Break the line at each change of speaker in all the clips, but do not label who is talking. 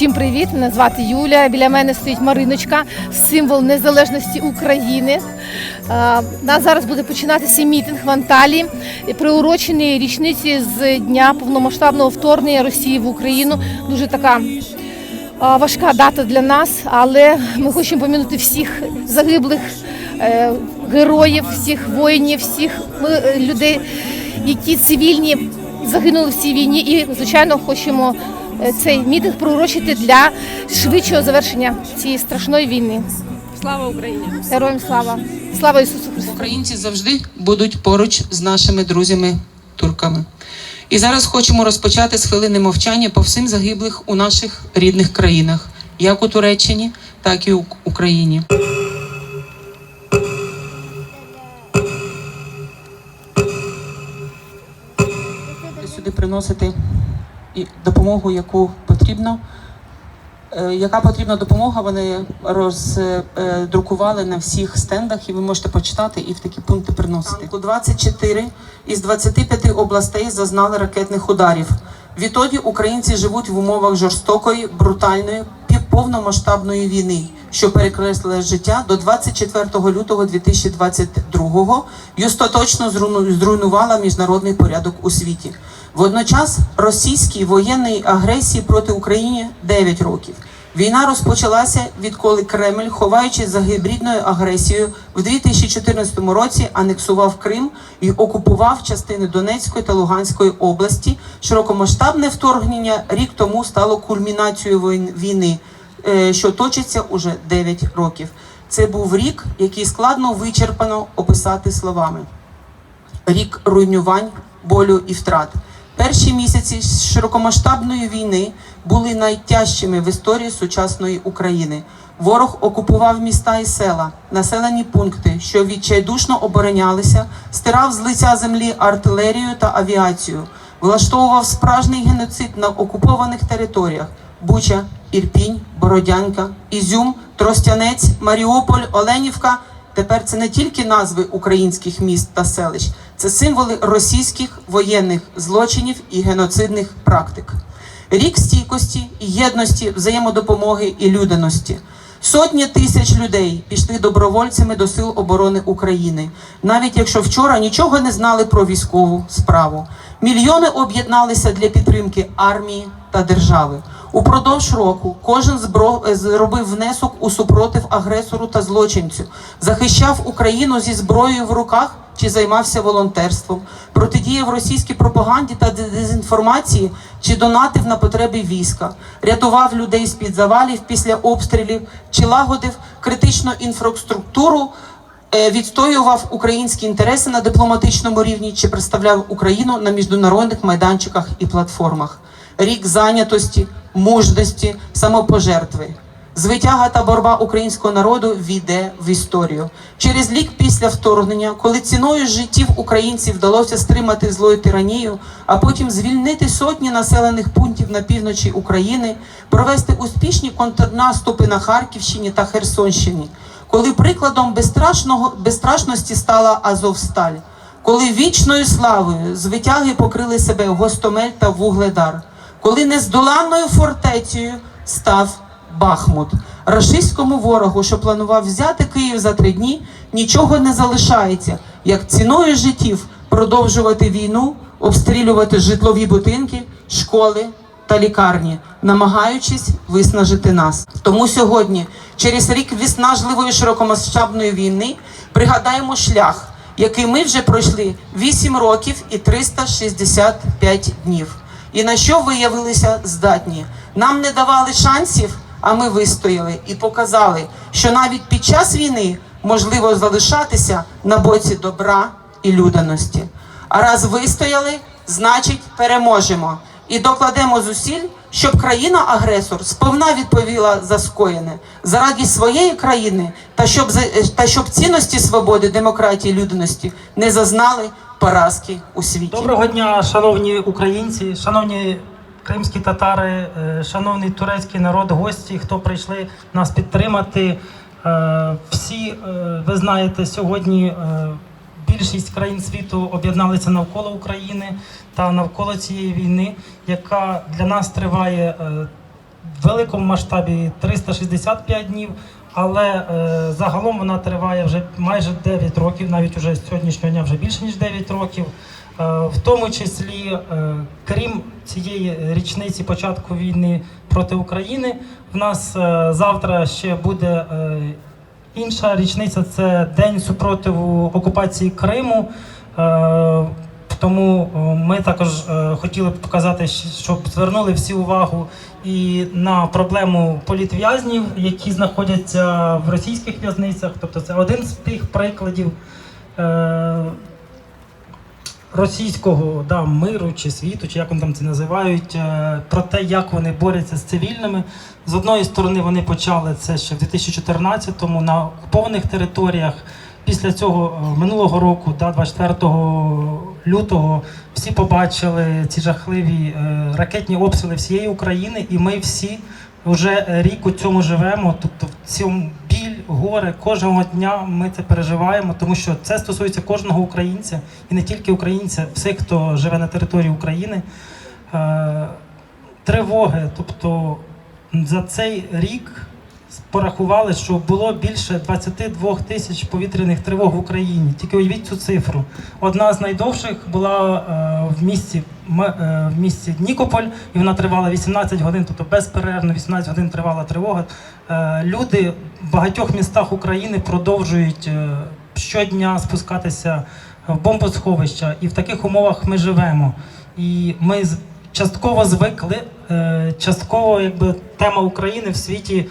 Всім привіт! Мене звати Юля. Біля мене стоїть Мариночка, символ незалежності України. У нас зараз буде починатися мітинг в Анталії, приурочений річниці з дня повномасштабного вторгнення Росії в Україну. Дуже така важка дата для нас, але ми хочемо помінути всіх загиблих е, героїв, всіх воїнів, всіх е, людей, які цивільні загинули в цій війні. І, звичайно, хочемо цей мітинг приурочити для швидшого завершення цієї страшної війни.
Слава Україні!
Героям слава! Слава Ісусу Христу!
Українці завжди будуть поруч з нашими друзями турками. І зараз хочемо розпочати з хвилини мовчання по всім загиблих у наших рідних країнах, як у Туреччині, так і у Україні. Сюди приносити і допомогу, яку потрібно. Е, Яка потрібна допомога, вони роздрукували на всіх стендах, і ви можете почитати і в такі пункти приносити. 24 із 25 областей зазнали ракетних ударів. Відтоді українці живуть в умовах жорстокої, брутальної, повномасштабної війни, що перекреслила життя до 24 лютого 2022 і остаточно зруйну- зруйнувала міжнародний порядок у світі. Водночас російській воєнній агресії проти України 9 років. Війна розпочалася відколи Кремль, ховаючись за гібридною агресією, в 2014 році анексував Крим і окупував частини Донецької та Луганської області. Широкомасштабне вторгнення рік тому стало кульмінацією війни, е, що точиться уже 9 років. Це був рік, який складно вичерпано описати словами рік руйнувань, болю і втрат. Перші місяці широкомасштабної війни були найтяжчими в історії сучасної України. Ворог окупував міста і села, населені пункти, що відчайдушно оборонялися, стирав з лиця землі артилерію та авіацію, влаштовував справжній геноцид на окупованих територіях: Буча, Ірпінь, Бородянка, Ізюм, Тростянець, Маріуполь, Оленівка. Тепер це не тільки назви українських міст та селищ, це символи російських воєнних злочинів і геноцидних практик. Рік стійкості, єдності, взаємодопомоги і людяності. Сотні тисяч людей пішли добровольцями до сил оборони України, навіть якщо вчора нічого не знали про військову справу. Мільйони об'єдналися для підтримки армії та держави. Упродовж року кожен збро... е, зробив внесок у супротив агресору та злочинцю, захищав Україну зі зброєю в руках чи займався волонтерством, протидіяв російській пропаганді та дезінформації чи донатив на потреби війська, рятував людей з під завалів після обстрілів чи лагодив критичну інфраструктуру. е, Відстоював українські інтереси на дипломатичному рівні чи представляв Україну на міжнародних майданчиках і платформах. Рік зайнятості, мужності, самопожертви. Звитяга та боротьба українського народу війде в історію. Через рік після вторгнення, коли ціною життів українців вдалося стримати злою тиранію, а потім звільнити сотні населених пунктів на півночі України, провести успішні контрнаступи на Харківщині та Херсонщині, коли прикладом безстрашного безстрашності стала Азовсталь, коли вічною славою звитяги покрили себе Гостомель та Вугледар, коли нездоланною фортецею став Бахмут. Рашистському ворогу, що планував взяти Київ за три дні, нічого не залишається, як ціною життів продовжувати війну, обстрілювати житлові будинки, школи та лікарні, намагаючись виснажити нас. Тому сьогодні, через рік виснажливої широкомасштабної війни, пригадаємо шлях, який ми вже пройшли 8 років і 365 днів. І на що виявилися здатні? Нам не давали шансів, а ми вистояли і показали, що навіть під час війни можливо залишатися на боці добра і людяності. А раз вистояли, значить переможемо і докладемо зусиль, щоб країна-агресор сповна відповіла за скоєне заради своєї країни, та щоб за- та щоб цінності свободи, демократії, людяності не зазнали поразки у світі.
Доброго дня, шановні українці, шановні кримські татари, е, шановний турецький народ, гості, хто прийшли нас підтримати. Е, Всі, е, ви знаєте, сьогодні більшість країн світу об'єдналися навколо України та навколо цієї війни, яка для нас триває в великому масштабі 365 днів, але е, загалом вона триває вже майже 9 років, навіть уже з сьогоднішнього дня вже більше ніж 9 років. Е, в тому числі, е, крім цієї річниці початку війни проти України, в нас е, завтра ще буде інша річниця це День супротиву окупації Криму. Тому е, ми також е, хотіли б показати, щоб звернули всі увагу і на проблему політв'язнів, які знаходяться в російських в'язницях. Тобто це один з тих прикладів е, російського да, миру чи світу, чи як вони там це називають, про те, як вони борються з цивільними. З одної сторони, вони почали це ще в 2014-му на окупованих територіях. Після цього минулого року, да, 24 лютого, всі побачили ці жахливі е, ракетні обстріли всієї України, і ми всі вже рік у цьому живемо. Тобто в цьому біль, горе кожного дня ми це переживаємо, тому що це стосується кожного українця і не тільки українця, всіх, хто живе на території України. Е, тривоги, тобто за цей рік порахували, що було більше 22 тисяч повітряних тривог в Україні. Тільки уявіть цю цифру. Одна з найдовших була е, в місті е, в місті Нікополь, і вона тривала 18 годин, тобто безперервно 18 годин тривала тривога. Е, люди в багатьох містах України продовжують щодня спускатися в бомбосховища, і в таких умовах ми живемо. І ми частково звикли, частково якби тема України в світі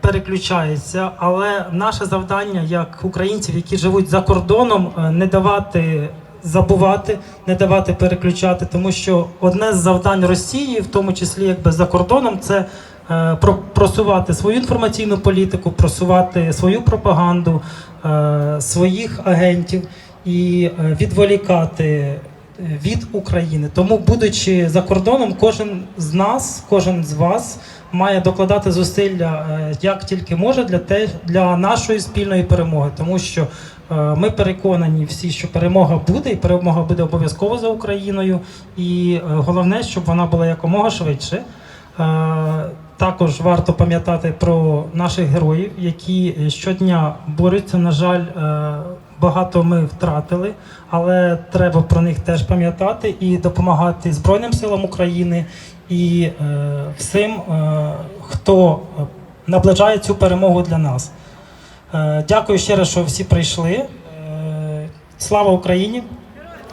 переключається. Але наше завдання як українців, які живуть за кордоном, е, не давати забувати, не давати переключати, тому що одне з завдань Росії, в тому числі якби за кордоном, це е, просувати свою інформаційну політику, просувати свою пропаганду, е, своїх агентів і е, відволікати е, від України. Тому, будучи за кордоном, кожен з нас, кожен з вас має докладати зусилля е, як тільки може для те, для нашої спільної перемоги, тому що е, ми переконані всі, що перемога буде, і перемога буде обов'язково за Україною. І е, головне, щоб вона була якомога швидше. Також варто пам'ятати про наших героїв, які щодня борються. На жаль, багато ми втратили, але треба про них теж пам'ятати і допомагати Збройним силам України і е, всім, е, хто е, наближає цю перемогу для нас. Е, Дякую ще раз, що всі прийшли. Е, Слава Україні!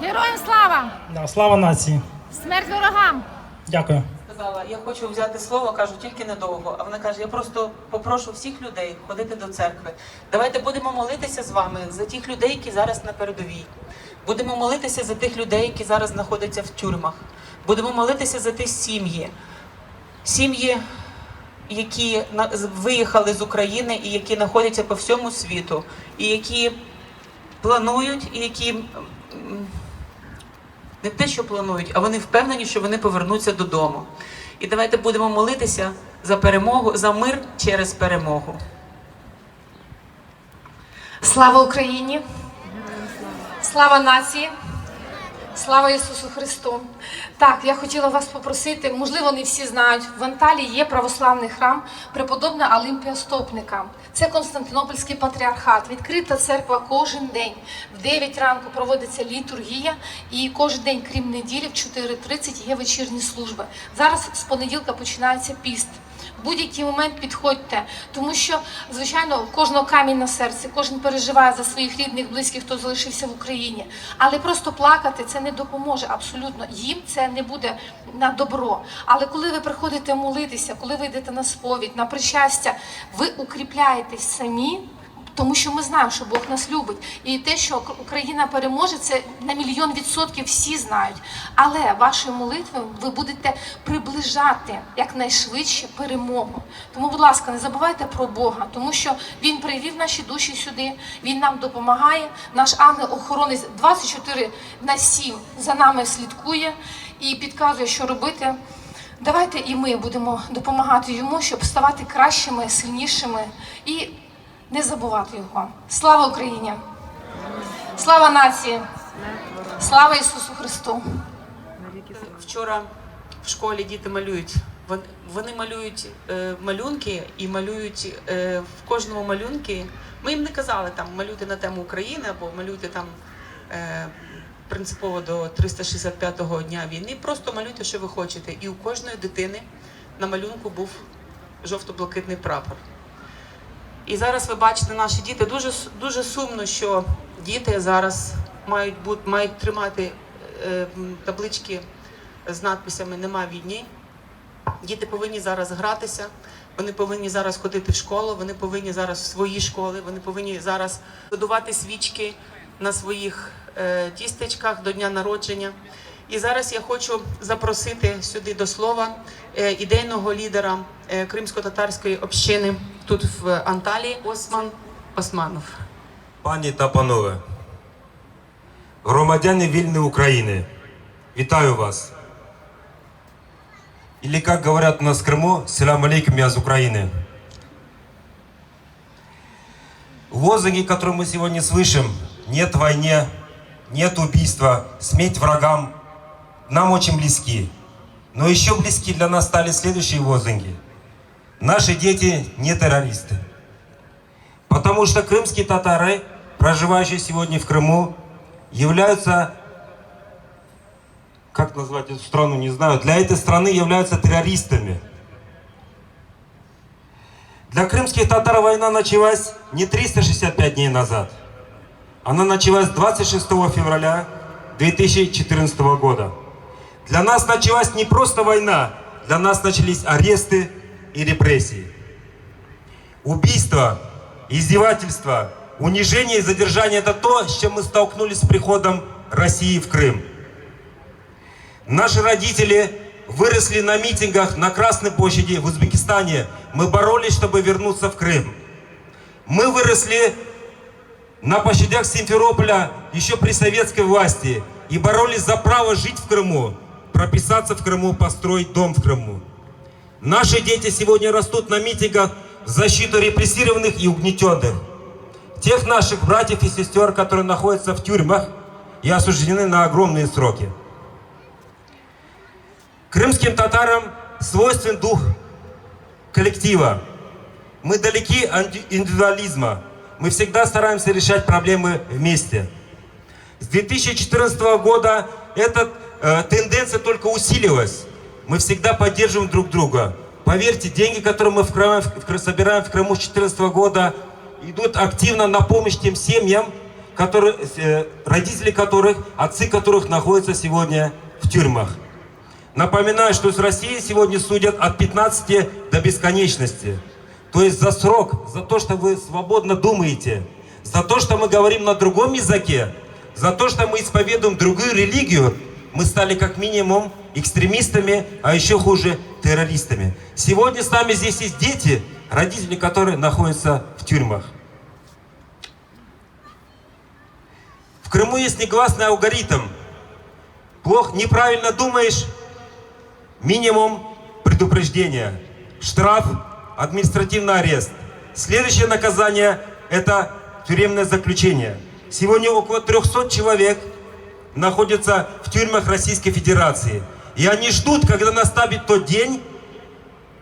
Героям слава!
Да, Слава нації!
Смерть ворогам!
Дякую.
Сказала, я хочу взяти слово, кажу, тільки недовго. А вона каже: я просто попрошу всіх людей ходити до церкви. Давайте будемо молитися з вами за тих людей, які зараз на передовій. Будемо молитися за тих людей, які зараз знаходяться в тюрмах. Будемо молитися за ті сім'ї, сім'ї, які виїхали з України і які знаходяться по всьому світу, і які планують, і які. Не те, що планують, а вони впевнені, що вони повернуться додому. І давайте будемо молитися за перемогу, за мир через перемогу.
Слава Україні! Слава нації! Слава Ісусу Христу! Так, я хотіла вас попросити, можливо, не всі знають, в Анталії є православний храм преподобна Олимпія Стопника. Це Константинопольський патріархат. Відкрита церква кожен день. В 9 ранку проводиться літургія, і кожен день, крім неділі, в 4.30 є вечірні служби. Зараз з понеділка починається піст. Будь-який момент підходьте, тому що, звичайно, кожного камінь на серці, кожен переживає за своїх рідних, близьких, хто залишився в Україні. Але просто плакати це не допоможе абсолютно. Їм це не буде на добро. Але коли ви приходите молитися, коли ви йдете на сповідь, на причастя, ви укріпляєтесь самі. Тому що ми знаємо, що Бог нас любить, і те, що Україна переможе, це на мільйон відсотків всі знають. Але вашою молитвою ви будете приближати якнайшвидше перемогу. Тому, будь ласка, не забувайте про Бога, тому що Він привів наші душі сюди, Він нам допомагає. Наш ангел-охоронець 24 на 7 за нами слідкує і підказує, що робити. Давайте і ми будемо допомагати йому, щоб ставати кращими, сильнішими і не забувати його. Слава Україні! Слава нації! Слава Ісусу Христу!
Вчора в школі діти малюють Вони, малюють е, малюнки і малюють е, в кожному малюнки. Ми їм не казали там малюйте на тему України або малюйте там е, принципово до 365-го дня війни. Просто малюйте, що ви хочете. І у кожної дитини на малюнку був жовто-блакитний прапор. І зараз ви бачите, наші діти дуже дуже сумно, що діти зараз мають бути мають тримати е, таблички з надписями Нема війни. Діти повинні зараз гратися, вони повинні зараз ходити в школу, вони повинні зараз в свої школи, вони повинні зараз годувати свічки на своїх е, тістечках до дня народження. І зараз я хочу запросити сюди до слова е, ідейного лідера е, кримсько-татарської общини тут в Анталії Осман Османов.
Пані та панове, громадяни вільної України, вітаю вас. Или, как говорят у нас в Крыму, селям алейкум, я из Украины. Лозунги, которые мы сегодня слышим, нет войне, нет убийства, смерть врагам, нам очень близки. Но еще близки для нас стали следующие лозунги. Наши дети не террористы. Потому что крымские татары, проживающие сегодня в Крыму, являются, как назвать эту страну, не знаю, для этой страны являются террористами. Для крымских татар война началась не 365 дней назад. Она началась 26 февраля 2014 года. Для нас началась не просто война, для нас начались аресты и репрессии. Убийство, издевательство, унижение и задержание – это то, с чем мы столкнулись с приходом России в Крым. Наши родители выросли на митингах на Красной площади в Узбекистане. Мы боролись, чтобы вернуться в Крым. Мы выросли на площадях Симферополя еще при советской власти и боролись за право жить в Крыму, прописаться в Крыму, построить дом в Крыму. Наши дети сегодня растут на митингах в защиту репрессированных и угнетенных. Тех наших братьев и сестер, которые находятся в тюрьмах и осуждены на огромные сроки. Крымским татарам свойствен дух коллектива. Мы далеки от индивидуализма. Мы всегда стараемся решать проблемы вместе. С 2014 года эта э, тенденция только усилилась. Мы всегда поддерживаем друг друга. Поверьте, деньги, которые мы в Крым- в собираем в Крыму с 2014 года, идут активно на помощь тем семьям, которые, э, родители которых, отцы которых находятся сегодня в тюрьмах. Напоминаю, что с Россией сегодня судят от 15 до бесконечности. То есть за срок, за то, что вы свободно думаете, за то, что мы говорим на другом языке, за то, что мы исповедуем другую религию, мы стали как минимум экстремистами, а еще хуже террористами. Сегодня с нами здесь есть дети, родители, которые находятся в тюрьмах. В Крыму есть негласный алгоритм. Плохо, неправильно думаешь, Минимум предупреждения. Штраф, административный арест. Следующее наказание – это тюремное заключение. Сегодня около 300 человек находятся в тюрьмах Российской Федерации. И они ждут, когда настанет тот день,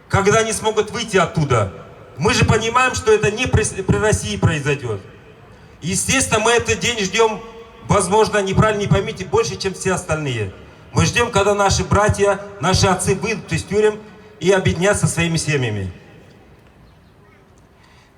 когда они смогут выйти оттуда. Мы же понимаем, что это не при, при России произойдет. Естественно, мы этот день ждем, возможно, неправильно не поймите, больше, чем все остальные. Мы ждем, когда наши братья, наши отцы выйдут из тюрем и объединятся со своими семьями.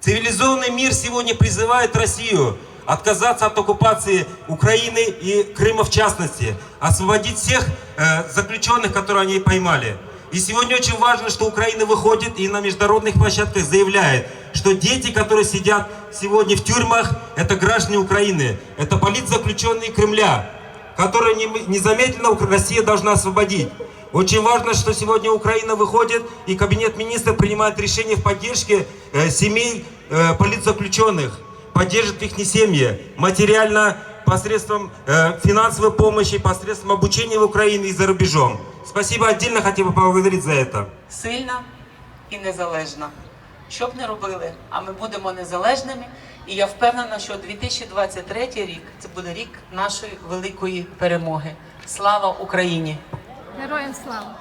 Цивилизованный мир сегодня призывает Россию отказаться от оккупации Украины и Крыма в частности, освободить всех э, заключенных, которые они поймали. И сегодня очень важно, что Украина выходит и на международных площадках заявляет, что дети, которые сидят сегодня в тюрьмах, это граждане Украины, это политзаключенные Кремля, которые не- незамедленно Россия должна освободить. Очень важно, что сегодня Украина выходит и Кабинет министров принимает решение в поддержке э, семей э, политзаключенных, поддержит их семьи материально, посредством э, финансовой помощи, посредством обучения в Украине и за рубежом. Спасибо отдельно, хотел бы поблагодарить за это.
сильна і незалежна. Що б не робили, а ми будемо незалежними. І я впевнена, що 2023 рік це буде рік нашої великої перемоги. Слава Україні!
Героям слава!